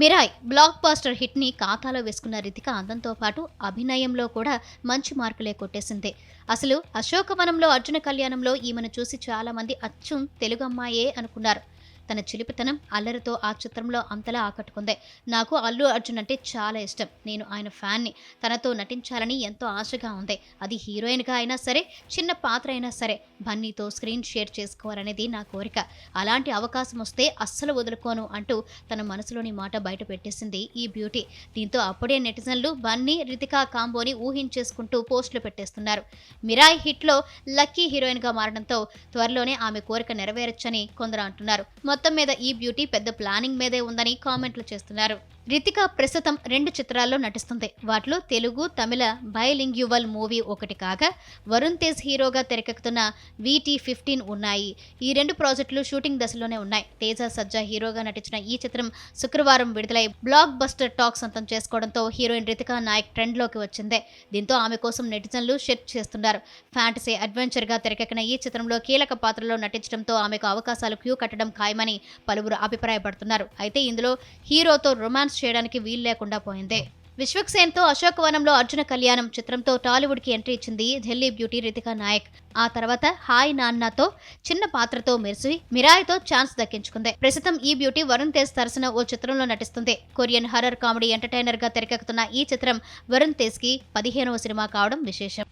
Mirai black buster హిట్ని ఖాతాలో వేసుకున్న రితిక అందంతో పాటు అభినయంలో కూడా మంచి మార్కులే కొట్టేసింది. అసలు అశోకవనంలో అర్జున కళ్యాణంలో ఈమెను చూసి చాలా మంది అచ్చం తెలుగు అమ్మాయే అనుకున్నారు. తన చిలిపితనం అల్లరితో ఆ చిత్రంలో అంతలా ఆకట్టుకుంది. నాకు అల్లు అర్జున్ అంటే చాలా ఇష్టం. నేను ఆయన ఫ్యాన్ని తనతో నటించాలని ఎంతో ఆశగా ఉంది. అది హీరోయిన్గా అయినా సరే చిన్న పాత్ర అయినా సరే బన్నీతో స్క్రీన్ షేర్ చేసుకోవాలనేది నా కోరిక. అలాంటి అవకాశం వస్తే అస్సలు వదులుకోను అంటూ తన మనసులోని మాట బయట పెట్టేసింది ఈ బ్యూటీ. దీంతో అప్పుడే నెటిజన్లు బన్నీ రితికా కాంబోని ఊహించేసుకుంటూ పోస్టులు పెట్టేస్తున్నారు. మిరాయ్ హిట్లో లక్కీ హీరోయిన్గా మారడంతో త్వరలోనే ఆమె కోరిక నెరవేరొచ్చని కొందరు అంటున్నారు. మొత్తం మీద ఈ బ్యూటీ పెద్ద ప్లానింగ్ మీదే ఉందని కామెంట్లు చేస్తున్నారు. రితిక ప్రస్తుతం రెండు చిత్రాల్లో నటిస్తుంది. వాటిలో తెలుగు తమిళ బైలింగ్యువల్ మూవీ ఒకటి కాగా వరుణ్ తేజ్ హీరోగా తెరకెక్కుతున్న వీటీ ఫిఫ్టీన్ ఉన్నాయి. ఈ రెండు ప్రాజెక్టులు షూటింగ్ దశలోనే ఉన్నాయి. తేజ సజ్జా హీరోగా నటించిన ఈ చిత్రం శుక్రవారం విడుదలై బ్లాక్ బస్టర్ టాక్ సొంతం చేసుకోవడంతో హీరోయిన్ రితికా నాయక్ ట్రెండ్లోకి వచ్చింది. దీంతో ఆమె కోసం నెటిజన్లు షెట్ చేస్తున్నారు. ఫ్యాంటసీ అడ్వెంచర్గా తెరకెక్కిన ఈ చిత్రంలో కీలక పాత్రలో నటించడంతో ఆమెకు అవకాశాలు క్యూ కట్టడం ఖాయమని పలువురు అభిప్రాయపడుతున్నారు. అయితే ఇందులో హీరోతో రొమాన్స్ చేయడానికి వీలు లేకుండా పోయింది. అశోక్ అశోకవనంలో అర్జున కళ్యాణం చిత్రంతో టాలీవుడ్కి ఎంట్రీ ఇచ్చింది ఢిల్లీ బ్యూటీ రితికా నాయక్. ఆ తర్వాత హాయ్ నాన్నతో చిన్న పాత్రతో మెరిసి మిరాయ్తో ఛాన్స్ దక్కించుకుంది. ప్రస్తుతం ఈ బ్యూటీ వరుణ్ తేజ్ తరసన ఓ చిత్రంలో నటిస్తుంది. కొరియన్ హర్రర్ కామెడీ ఎంటర్టైనర్గా తెరకెక్కుతున్న ఈ చిత్రం వరుణ్ తేజ్కి పదిహేనవ సినిమా కావడం విశేషం.